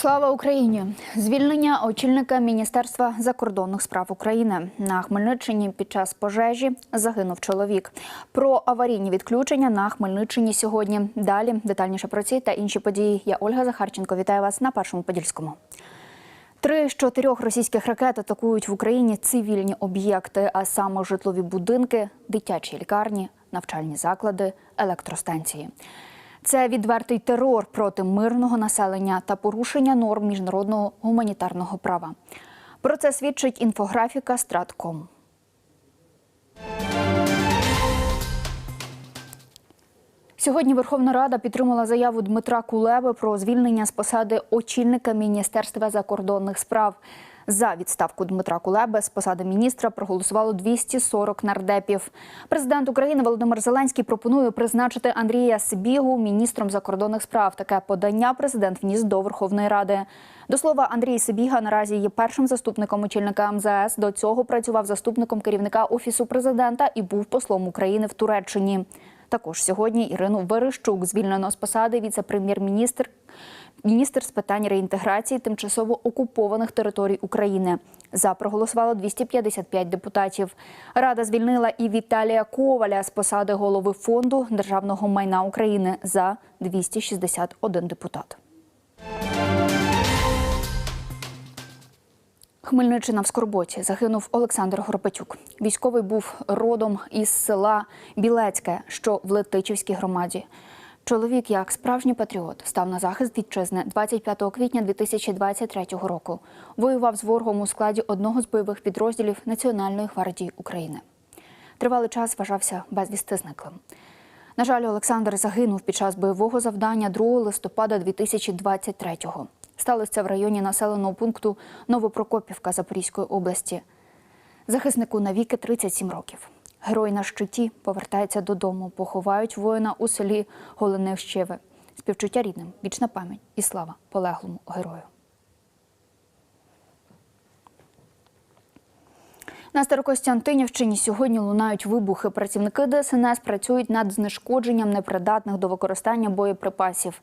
Слава Україні! Звільнення очільника Міністерства закордонних справ України на Хмельниччині під час пожежі загинув чоловік. Про аварійні відключення на Хмельниччині сьогодні. Далі детальніше про ці та інші події. Я Ольга Захарченко. Вітаю вас на першому подільському. Три з чотирьох російських ракет атакують в Україні цивільні об'єкти, а саме житлові будинки, дитячі лікарні, навчальні заклади, електростанції. Це відвертий терор проти мирного населення та порушення норм міжнародного гуманітарного права. Про це свідчить інфографіка Стратком. Сьогодні Верховна Рада підтримала заяву Дмитра Кулеби про звільнення з посади очільника Міністерства закордонних справ. За відставку Дмитра Кулеби з посади міністра проголосувало 240 нардепів. Президент України Володимир Зеленський пропонує призначити Андрія Сибігу міністром закордонних справ. Таке подання президент вніс до Верховної Ради. До слова, Андрій Сибіга наразі є першим заступником очільника МЗС. До цього працював заступником керівника офісу президента і був послом України в Туреччині. Також сьогодні Ірину Верещук звільнено з посади віце-прем'єр-міністр міністр з питань реінтеграції тимчасово окупованих територій України. За проголосувало 255 депутатів. Рада звільнила і Віталія Коваля з посади голови фонду державного майна України за 261 депутат. Хмельниччина в Скорботі загинув Олександр Горбатюк. Військовий був родом із села Білецьке, що в Летичівській громаді. Чоловік, як справжній патріот, став на захист вітчизни 25 квітня 2023 року. Воював з ворогом у складі одного з бойових підрозділів Національної гвардії України. Тривалий час вважався безвісти зниклим. На жаль, Олександр загинув під час бойового завдання 2 листопада 2023-го. Сталося в районі населеного пункту Новопрокопівка Запорізької області. Захиснику навіки 37 років. Герой на щиті повертається додому. Поховають воїна у селі Голенищеве. Співчуття рідним, вічна пам'ять і слава полеглому герою. На Старокостянтинівщині сьогодні лунають вибухи. Працівники ДСНС працюють над знешкодженням непридатних до використання боєприпасів.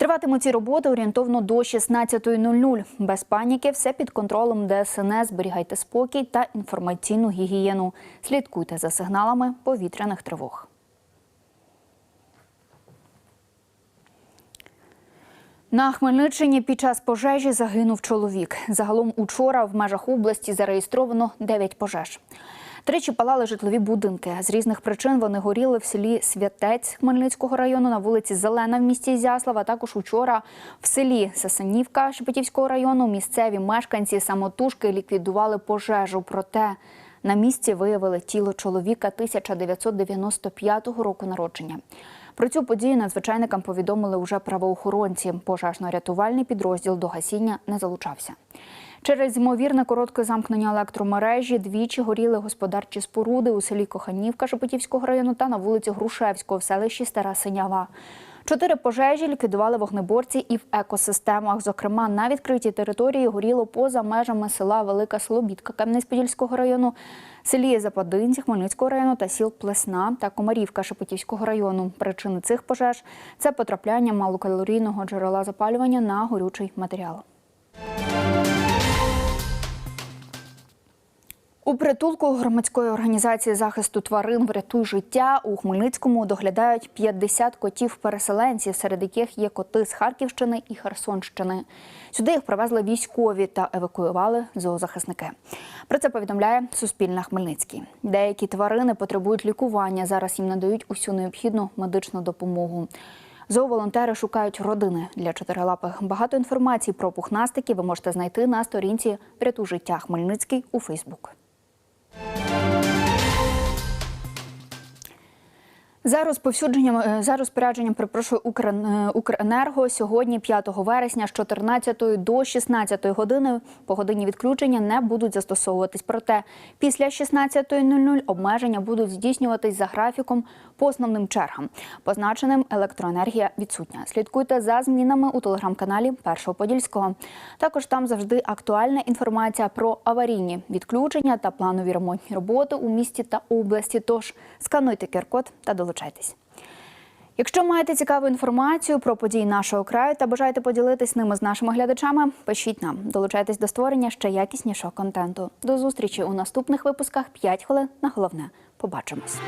Триватимуть ці роботи орієнтовно до 16.00. Без паніки, все під контролем ДСНС. Зберігайте спокій та інформаційну гігієну. Слідкуйте за сигналами повітряних тривог. На Хмельниччині під час пожежі загинув чоловік. Загалом учора в межах області зареєстровано 9 пожеж. Тричі палали житлові будинки. З різних причин вони горіли в селі Святець Хмельницького району на вулиці Зелена в місті Ізяслава. Також учора в селі Сасанівка Шепетівського району місцеві мешканці самотужки ліквідували пожежу. Проте на місці виявили тіло чоловіка 1995 року народження. Про цю подію надзвичайникам повідомили уже правоохоронці. Пожежно-рятувальний підрозділ до гасіння не залучався. Через ймовірне коротке замкнення електромережі двічі горіли господарчі споруди у селі Коханівка Шепетівського району та на вулиці Грушевського в селищі Стара Синява. Чотири пожежі ліквідували вогнеборці і в екосистемах. Зокрема, на відкритій території горіло поза межами села Велика Слобідка Кам'янець-Подільського району, селі Западинці Хмельницького району та сіл Плесна та Комарівка Шепетівського району. Причини цих пожеж це потрапляння малокалорійного джерела запалювання на горючий матеріал. У притулку громадської організації захисту тварин «Врятуй життя у Хмельницькому доглядають 50 котів-переселенців, серед яких є коти з Харківщини і Херсонщини. Сюди їх привезли військові та евакуювали зоозахисники. Про це повідомляє Суспільна Хмельницький. Деякі тварини потребують лікування. Зараз їм надають усю необхідну медичну допомогу. Зооволонтери шукають родини для чотирилапих. Багато інформації про пухнастики ви можете знайти на сторінці «Врятуй життя Хмельницький у Фейсбук. Bye. За розповсюдженням за розпорядженням припрошую Укренерго сьогодні, 5 вересня, з 14 до 16 години по годині відключення не будуть застосовуватись. Проте після 16.00 обмеження будуть здійснюватись за графіком по основним чергам. Позначеним електроенергія відсутня. Слідкуйте за змінами у телеграм-каналі Першого Подільського. Також там завжди актуальна інформація про аварійні відключення та планові ремонтні роботи у місті та області. Тож скануйте QR-код та долучайтесь. Якщо маєте цікаву інформацію про події нашого краю та бажаєте поділитись ними з нашими глядачами, пишіть нам, долучайтесь до створення ще якіснішого контенту. До зустрічі у наступних випусках 5 хвилин на головне. Побачимось.